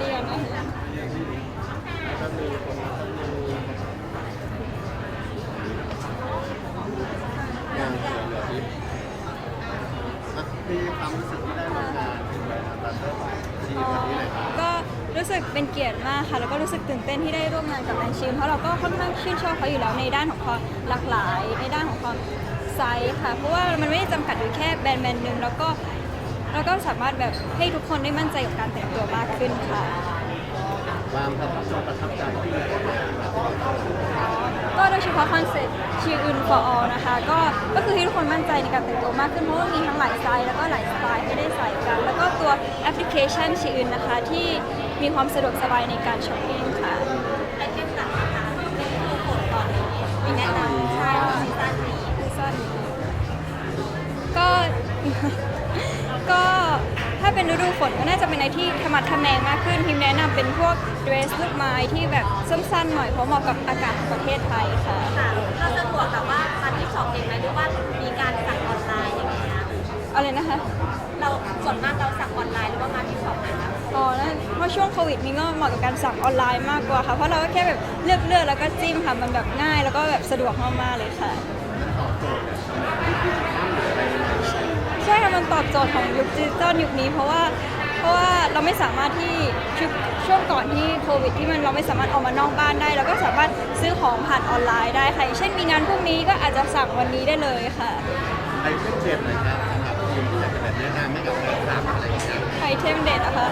ดีกันะก็มีคนก็มีงานเสือเหลือทิพย์อะมีความรู้สึกที่ได้ร่วมงานเป็นแบบบัตเตอร์ดีวันนี้เลยครับก็รู้สึกเป็นเกียรติมากค่ะ แล้วก็รู้สึกตื่นเต้นที่ได้ร่วมงานกับแอนชิมเพราะเราก็ค่อนข้างชื่นชอบเขาอยู่แล้วในด้านของความหลากหลาย ในด้านของความไซส์ค่ะ เพราะว่ามันไม่ได้จำกัดอยู่แค่แบรนด์แบรนด์หนึ่งแล้วก็ แล้วก็สามารถแบบให้ทุกคนได้มั่นใจกับการแต่งตัวมากขึ้นค่ะ ความประทับใจประทับใจที่มีคนมาที่นี่ก็โดยเฉพาะคอนเซ็ปต์ She Un for All นะคะ ก็ก็คือให้ทุกคนมั่นใจในการแต่งตัวมากขึ้นเพราะว่ามีทั้งหลายสไตล์แล้วก็หลายสไตล์ให้ได้ใส่กัน แล้วก็ตัวแอปพลิเคชัน She Un นะคะที่มีความสะดวกสบายในการช้อปปิ้งค่ะ ฤดูฝนก็น่าจะเป็นอะไรที่ธรรมะทะแมงมากขึ้นพิมแนะนำเป็นพวกเดรสลูกไม้ที่แบบสั้นๆหน่อยเพราะเหมาะกับอากาศของประเทศไทยค่ะ ค่ะเราสะดวกแบบว่ามาที่ช็อปเองไหมหรือว่ามีการสั่งออนไลน์อย่างเงี้ยอะไรนะคะ เราส่วนมากเราสั่งออนไลน์หรือว่ามาที่ช็อปไหนคะอ๋อแล้วเพราะช่วงโควิดนี้ก็เหมาะกับการสั่งออนไลน์มากกว่าค่ะ เพราะเราก็แค่แบบเลือกเลือกแล้วก็จิ้มค่ะ มันแบบง่ายแล้วก็แบบสะดวกมากๆเลยค่ะ ใช่ค่ะมัน ตอบโจทย์ของยุคดิจิตอลยุคนี้ เพราะว่าเพราะว่าเราไม่สามารถที่ชุดช่วงก่อนที่โควิด ที่มันเราไม่สามารถออกมานอกบ้านได้เราก็สามารถซื้อของผ่านออนไลน์ได้ค่ะอย่างเช่นมีงานพรุ่งนี้ก็อาจจะสั่งวันนี้ได้เลยค่ะ ไอเทมเด่นเลยครับสำหรับทีมที่อยากจะแบบแนะนำให้กับแฟนคลับอะไรอย่างเงี้ยไอเทมเด็ดนะคะ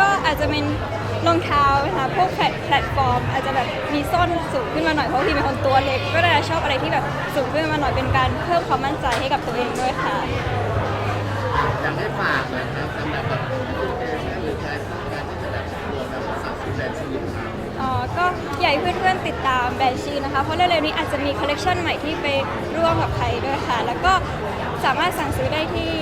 ก็อาจจะเป็นรองเท้านะคะพวกแพลตแพลตฟอร์ม อาจจะแบบมีส้นสูงขึ้นมาหน่อยเพราะพี่เป็นคนตัวเล็ก ก็เลยชอบอะไรที่แบบสูงขึ้นมาหน่อยเป็นการเพิ่มความมั่นใจให้กับตัวเองด้วยค่ะอยากให้ฝากนะครับสำหรับแบบแอปพลิเคชันหรือใครต้องการที่จะแบบรวมแบบสั่งซื้อแบรนด์ชนิดครับอ๋อก็อยากให้เพื่อนๆติดตามแบรนด์ชีนะคะ เพราะเร็วๆนี้อาจจะมีคอลเลกชันใหม่ที่ไปร่วมกับใครด้วยค่ะ แล้วก็สามารถสั่งซื้อได้ที่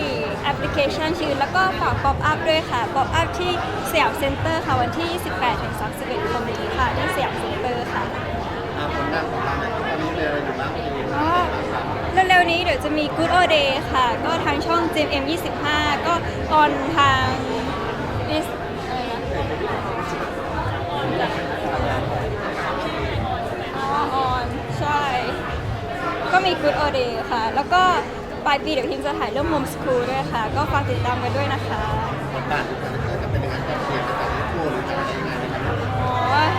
แอปพลิเคชันชื่อแล้วก็ฝากป๊อปอัพด้วยค่ะ ป๊อปอัพที่สยามเซ็นเตอร์ค่ะ วันที่ 28ถึง31คนนี้ค่ะ ที่สยามเซ็นเตอร์ค่ะ อ่าผลงานของเราเนี่ยตอนนี้เลย นี้เดี๋ยวจะมี Good All Day ค่ะ ก็ทางช่อง GMM 25 ก็ออนทาง Is อะไรนะอ๋อออนใช่ ก็มี Good All Day ค่ะ แล้วก็ปลายปีเดี๋ยวทีมจะถ่ายเรื่อง Mom School ด้วยค่ะ ก็ฝากติดตามกันด้วยนะคะ บทบาทของคาแรคเตอร์จะเป็นยังไงจะเปลี่ยนไปจากที่พูดหรือจะอะไรยังไงนะครับ อ๋อ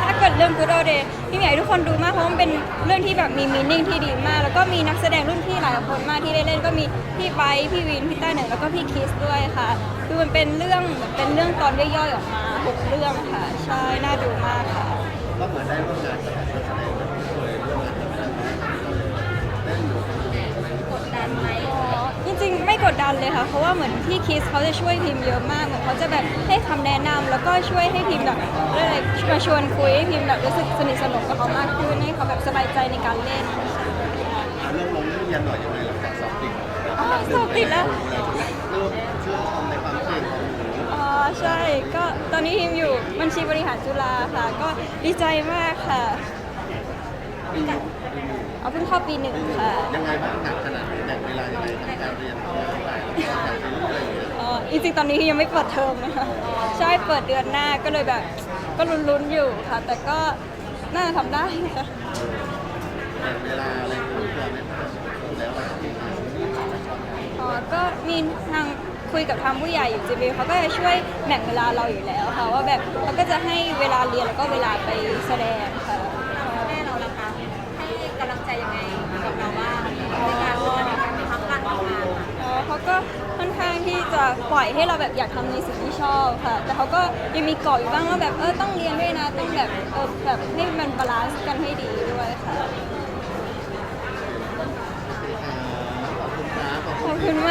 ถ้าเกิดเรื่อง Good Old Day พี่อยากให้ทุกคนดูมากเพราะมันเป็นเรื่องที่แบบมีมีนิ่งที่ดีมาก แล้วก็มีนักแสดงรุ่นพี่หลายคนมากที่ได้เล่นก็มีพี่ไบพี่วินพี่ต้าเหนือแล้วก็พี่คิสด้วยค่ะ คือมันเป็นเรื่องเป็นเรื่องตอนย่อยๆออกมาหกเรื่องค่ะใช่น่าดูมากค่ะ ดันเลยค่ะ เพราะว่าเหมือนพี่คิสเขาจะช่วยพิมเยอะมาก เหมือนเขาจะแบบให้คำแนะนำแล้วก็ช่วยให้พิมแบบเรื่องอะไรมาชวนคุยให้พิมแบบรู้สึกสนิทสนมกับเขามากขึ้นให้เขาแบบสบายใจในการเล่นเรื่องลงเรียนหน่อยยังไงหลังจากสอบติดอ๋อสอบติดแล้วเริ่มชื่นชมในความเก่งของหนูอ๋อใช่ก็ตอนนี้ทีมอยู่บัญชีบริหารจุฬาค่ะ ก็ดีใจมากค่ะ ปีเอาเพิ่งเข้าปีหนึ่งค่ะยังไงบ้างหนักขนาดไหนแบ่งเวลายังไงทั้งการเรียนทั้งการการเรียนอะไรอย่างเงี้ยอ๋อจริงๆตอนนี้ยังไม่เปิดเทอมนะคะใช่เปิดเดือนหน้าก็เลยแบบ ก็ลุ้นๆอยู่ค่ะ แต่ก็น่าจะทำได้ค่ะแบ่งเวลาอะไรคุยกันไหมแล้วอะอ๋อก็มีทางคุยกับทางผู้ใหญ่อยู่จีบีเขาก็จะช่วยแบ่งเวลาเราอยู่แล้วค่ะว่าแบบเขาก็จะให้เวลาเรียนแล้วก็เวลาไปแสดงค่ะ แม่เราล่ะคะให้กำลัง ใจยังไงกับเราบ้างในการทำงานในทั้งการทำงานค่ะอ๋อเขาก็ค่อนข้างที่จะปล่อยให้เราแบบอยากทำในสิ่งที่ชอบค่ะ แต่เขาก็ยังมีเกาะอยู่บ้างว่าแบบเออต้องเรียนด้วยนะต้องแบบเออแบบให้มันบาลานซ์กันให้ดีด้วยค่ะขอบคุณครับขอบคุณมาก